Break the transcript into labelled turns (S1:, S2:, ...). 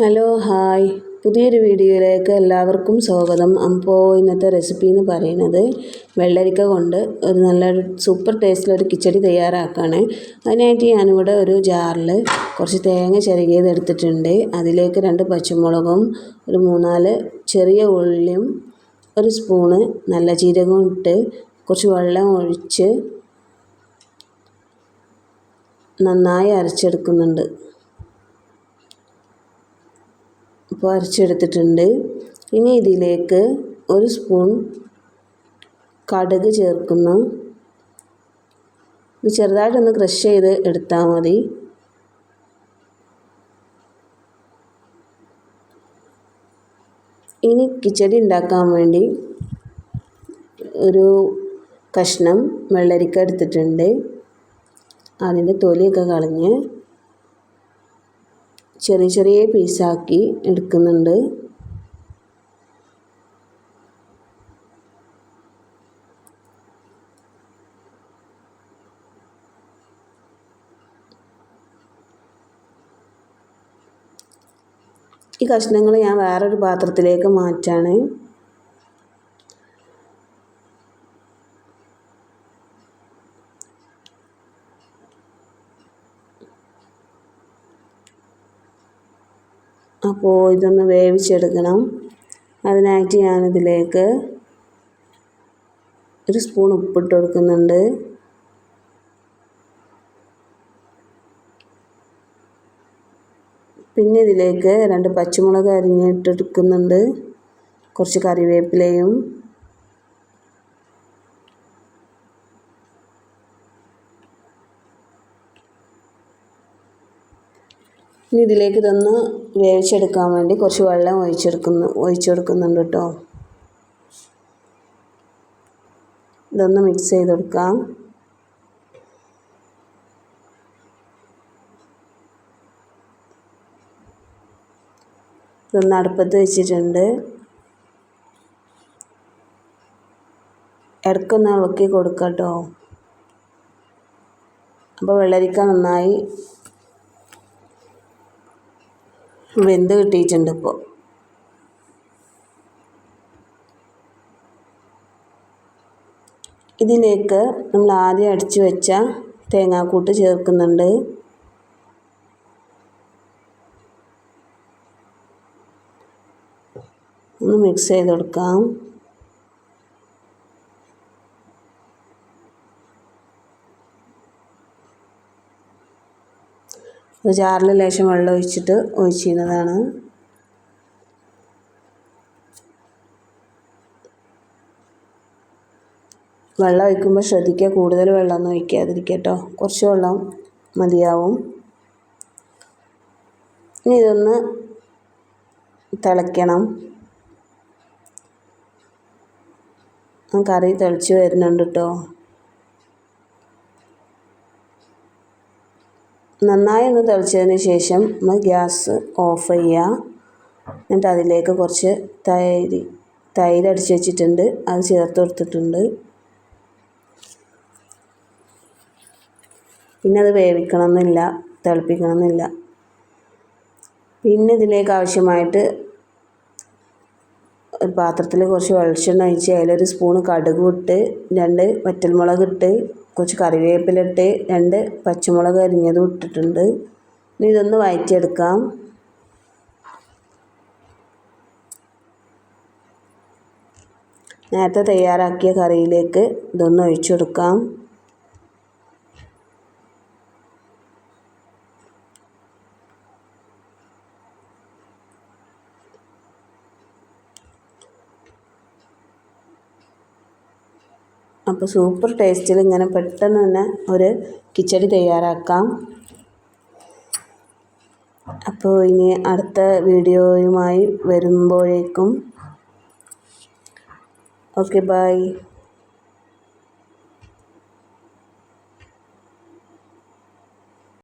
S1: Hello hi. പുതിയൊരു വീഡിയോയിലേക്ക് എല്ലാവർക്കും സ്വാഗതം. അപ്പോൾ ഇന്നത്തെ റെസിപ്പി എന്ന് പറയുന്നത് വെള്ളരിക്ക കൊണ്ട് ഒരു നല്ല സൂപ്പർ ടേസ്റ്റിലൊരു കിച്ചടി തയ്യാറാക്കുകയാണ് അതിനായിട്ട് ഞാനിവിടെ ഒരു ജാറിൽ കുറച്ച് തേങ്ങ ചിരകിയത് എടുത്തിട്ടുണ്ട്. അതിലേക്ക് രണ്ട് പച്ചമുളകും ഒരു മൂന്നാൽ ചെറിയ ഉള്ളിയും ഒരു സ്പൂണ് നല്ല ജീരകവും ഇട്ട് കുറച്ച് വെള്ളം ഒഴിച്ച് നന്നായി അരച്ചെടുക്കുന്നുണ്ട്. ഇപ്പോൾ അരച്ചെടുത്തിട്ടുണ്ട്. ഇനി ഇതിലേക്ക് ഒരു സ്പൂൺ കടുക് ചേർക്കുന്നു. ഇത് ചെറുതായിട്ടൊന്ന് ക്രഷ് ചെയ്ത് എടുത്താൽ മതി. ഇനി കിച്ചടി ഉണ്ടാക്കാൻ വേണ്ടി ഒരു കഷ്ണം വെള്ളരിക്ക എടുത്തിട്ടുണ്ട്. അതിന്റെ തൊലിയൊക്കെ കളഞ്ഞ് ചെറിയ ചെറിയ പീസാക്കി എടുക്കുന്നുണ്ട്. ഈ കഷ്ണങ്ങൾ ഞാൻ വേറൊരു പാത്രത്തിലേക്ക് മാറ്റാണ്. അപ്പോൾ ഇതൊന്ന് വേവിച്ചെടുക്കണം. അതിനായിട്ട് ഞാനിതിലേക്ക് ഒരു സ്പൂൺ ഉപ്പിട്ട് കൊടുക്കുന്നുണ്ട്. പിന്നെ ഇതിലേക്ക് രണ്ട് പച്ചമുളക് അരിഞ്ഞിട്ടെടുക്കുന്നുണ്ട് കുറച്ച് കറിവേപ്പിലയും ഇനി ഇതിലേക്ക് ഇതൊന്ന് വേവിച്ചെടുക്കാൻ വേണ്ടി കുറച്ച് വെള്ളം ഒഴിച്ചെടുക്കുന്നു ഒഴിച്ചു കൊടുക്കുന്നുണ്ട് കേട്ടോ. ഇതൊന്ന് മിക്സ് ചെയ്ത് കൊടുക്കാം ഇതൊന്ന് അടുപ്പത്ത് വെച്ചിട്ടുണ്ട്. ഇടയ്ക്കൊന്ന് ഇളക്കി കൊടുക്കാം കേട്ടോ. അപ്പോൾ വെള്ളരിക്ക നന്നായി വെന്ത് കിട്ടിയിട്ടുണ്ട് ഇപ്പോൾ ഇതിലേക്ക് നമ്മൾ ആദ്യം അടിച്ചു വെച്ച തേങ്ങാക്കൂട്ട് ചേർക്കുന്നുണ്ട്. ഒന്ന് മിക്സ് ചെയ്ത് കൊടുക്കാം. ജാറിൽ ലേശം വെള്ളം ഒഴിച്ചിട്ട് ഒഴിച്ചിരുന്നതാണ്. വെള്ളം ഒഴിക്കുമ്പോൾ ശ്രദ്ധിക്കുക കൂടുതൽ വെള്ളമൊന്നും ഒഴിക്കാതിരിക്കട്ടോ കേട്ടോ. കുറച്ച് വെള്ളം മതിയാവും. ഇനി ഇതൊന്ന് തിളയ്ക്കണം. കറി തിളച്ച് വരുന്നുണ്ട് കേട്ടോ. നന്നായി ഒന്ന് തിളച്ചതിന് ശേഷം നമ്മൾ ഗ്യാസ് ഓഫ് ചെയ്യുക. എന്നിട്ട് അതിലേക്ക് കുറച്ച് തൈര് തൈര് അടിച്ച് വെച്ചിട്ടുണ്ട്. അത് ചേർത്ത് കൊടുത്തിട്ടുണ്ട്. പിന്നെ അത് വേവിക്കണം എന്നില്ല തിളപ്പിക്കണം എന്നില്ല പിന്നെ ഇതിലേക്ക് ആവശ്യമായിട്ട് ഒരു പാത്രത്തിൽ കുറച്ച് വെളിച്ചെണ്ണ ഒഴിച്ച് അതിലൊരു സ്പൂണ് കടുക് ഇട്ട് രണ്ട് വറ്റൽമുളക് ഇട്ട് കുറച്ച് കറിവേപ്പില ഇട്ട് രണ്ട് പച്ചമുളക് അരിഞ്ഞതും ഇട്ടിട്ടുണ്ട്. ഇനി ഇതൊന്ന് വഴറ്റിയെടുക്കാം നേരത്തെ തയ്യാറാക്കിയ കറിയിലേക്ക് ഇതൊന്ന് ഒഴിച്ചു അപ്പോൾ സൂപ്പർ ടേസ്റ്റിൽ ഇങ്ങനെ പെട്ടെന്ന് തന്നെ ഒരു കിച്ചടി തയ്യാറാക്കാം. അപ്പോൾ ഇനി അടുത്ത വീഡിയോയുമായി വരുമ്പോഴേക്കും. Okay bye